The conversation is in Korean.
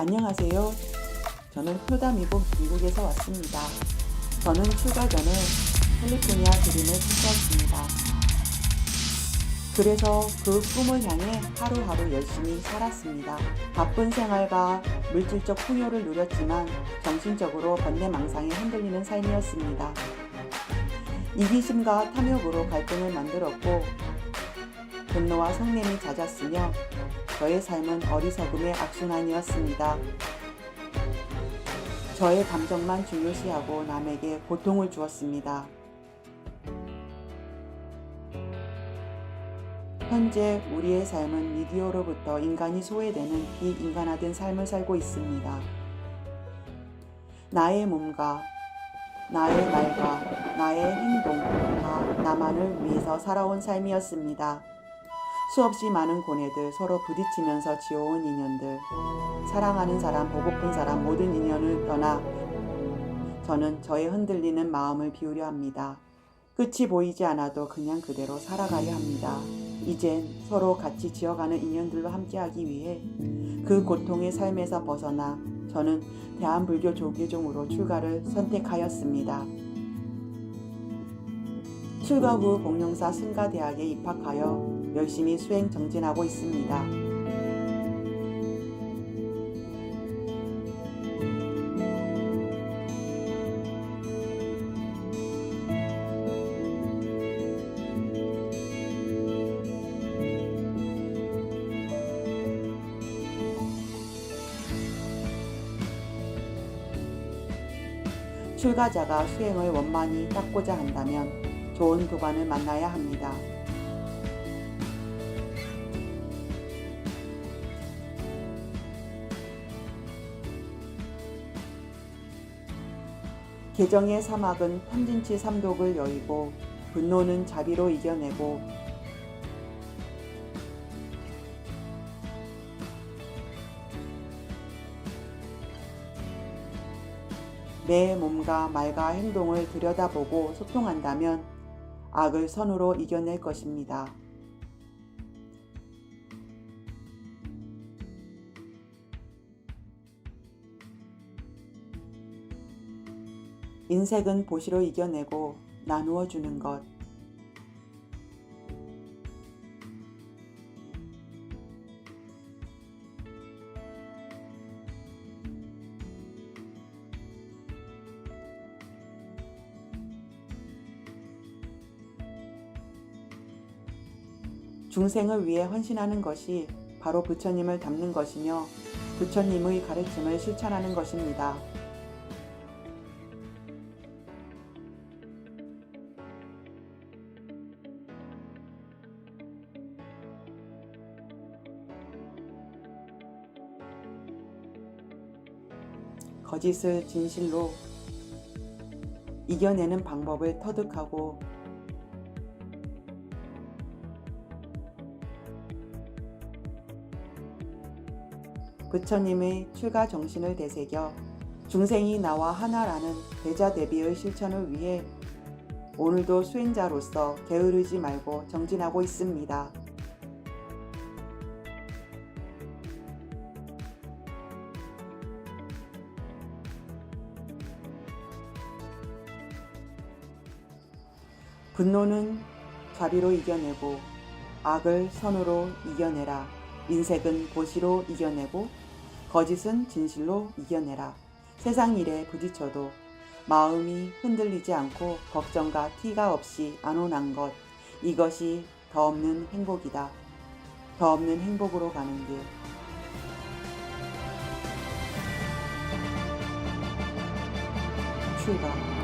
안녕하세요. 저는 효다 미국 미국에서 왔습니다. 저는 출가 전에 캘리포니아 드림을 꿈꿨습니다. 그래서 그 꿈을 향해 하루하루 열심히 살았습니다. 바쁜 생활과 물질적 풍요를 누렸지만 정신적으로 번뇌망상에 흔들리는 삶이었습니다. 이기심과 탐욕으로 갈등을 만들었고 분노와 성냄이 잦았으며 저의 삶은 어리석음의 악순환이었습니다. 저의 감정만 중요시하고 남에게 고통을 주었습니다. 현재 우리의 삶은 미디어로부터 인간이 소외되는 비인간화된 삶을 살고 있습니다. 나의 몸과 나의 말과 나의 행동 다 나만을 위해서 살아온 삶이었습니다. 수없이 많은 고뇌들 서로 부딪히면서 지어온 인연들 사랑하는 사람 보고픈 사람 모든 인연을 떠나 저는 저의 흔들리는 마음을 비우려 합니다. 끝이 보이지 않아도 그냥 그대로 살아가려 합니다. 이젠 서로 같이 지어가는 인연들로 함께하기 위해 그 고통의 삶에서 벗어나 저는 대한불교 조계종으로 출가를 선택하였습니다. 출가 후 공룡사 승가대학에 입학하여 열심히 수행 정진하고 있습니다. 출가자가 수행을 원만히 닦고자 한다면 좋은 교관을 만나야 합니다. 개정의 사막은 탐진치 삼독을 여의고 분노는 자비로 이겨내고 내 몸과 말과 행동을 들여다보고 소통한다면 악을 선으로 이겨낼 것입니다. 인색은 보시로 이겨내고 나누어 주는 것. 중생을 위해 헌신하는 것이 바로 부처님을 닮는 것이며 부처님의 가르침을 실천하는 것입니다. 거짓을 진실로 이겨내는 방법을 터득하고 부처님의 출가 정신을 되새겨 중생이 나와 하나라는 대자 대비의 실천을 위해 오늘도 수행자로서 게으르지 말고 정진하고 있습니다. 분노는 자비로 이겨내고 악을 선으로 이겨내라. 인색은 보시로 이겨내고 거짓은 진실로 이겨내라. 세상 일에 부딪혀도 마음이 흔들리지 않고 걱정과 티가 없이 안온한 것. 이것이 더 없는 행복이다. 더 없는 행복으로 가는 길. 출가.